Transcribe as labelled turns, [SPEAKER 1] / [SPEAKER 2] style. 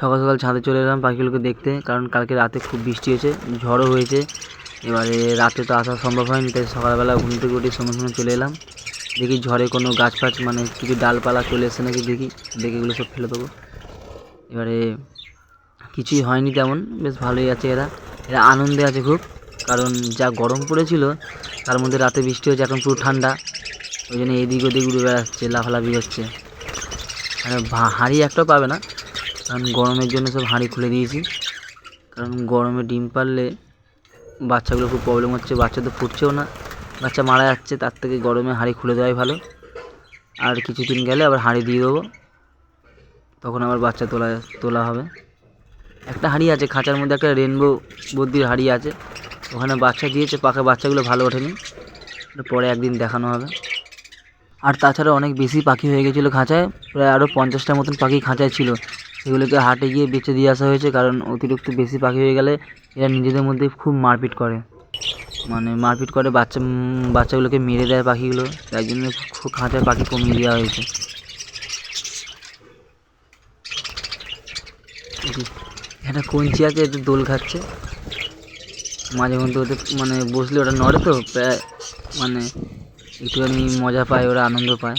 [SPEAKER 1] সকাল সকাল ছাদে চলে এলাম পাখিগুলোকে দেখতে, কারণ কালকে রাতে খুব বৃষ্টি হয়েছে, ঝড়ও হয়েছে। এবারে রাতে তো আসা সম্ভব হয়নি, তাই সকালবেলা ঘুম থেকে উঠে সঙ্গে সঙ্গে চলে এলাম। দেখি ঝড়ে কোনো গাছ ফাছ মানে কিছু ডালপালা চলে এসছে নাকি, দেখি, দেখে এগুলো সব ফেলে দেবো। এবারে কিছুই হয়নি তেমন, বেশ ভালোই আছে এরা। এরা আনন্দে আছে খুব, কারণ যা গরম পড়েছিল, তার মধ্যে রাতে বৃষ্টি হয়েছে, এখন পুরো ঠান্ডা। ওই জন্য এদিক ওদিক উড়ে বেড়াচ্ছে, লাফালাফি হচ্ছে। আর হাঁড়ি একটাও পাবে না। কারণ গরমের জন্য সব হাঁড়ি খুলে দিয়েছি। কারণ গরমে ডিম পারলে বাচ্চাগুলো খুব প্রবলেম হচ্ছে, বাচ্চা তো ফুটছেও না। বাচ্চা মারা যাচ্ছে, তার থেকে গরমে হাঁড়ি খুলে দেওয়াই ভালো। আর কিছুদিন গেলে আবার হাঁড়ি দিয়ে দেবো। তখন আবার বাচ্চা তোলা তোলা হবে। একটা হাঁড়ি আছে, খাঁচার মধ্যে একটা রেনবো বুদ্ধির হাঁড়ি আছে। ওখানে বাচ্চা দিয়েছে পাখা বাচ্চাগুলো ভালো ওঠেনি। পরে একদিন দেখানো হবে। আর তাছাড়া অনেক বেশি পাখি হয়ে গেছিল খাঁচায়, প্রায় আরও পঞ্চাশটার মতন পাখি খাঁচায় ছিল। সেগুলোকে হাটে গিয়ে বেচে দিয়ে আসা হয়েছে, কারণ অতিরিক্ত বেশি পাখি হয়ে গেলে এরা নিজেদের মধ্যে খুব মারপিট করে। মানে মারপিট করে বাচ্চা বাচ্চাগুলোকে মেরে দেয় পাখিগুলো, তাই জন্য খুব খাঁচায় পাখি কমিয়ে দেওয়া হয়েছে। একটা কঞ্চি আছে একটু দোল খাচ্ছে? মাঝে মধ্যে ওদের মানে বসলে ওটা নড়ে তো, প্রায় মানে একটুখানি মজা পায় ওরা আনন্দ পায়।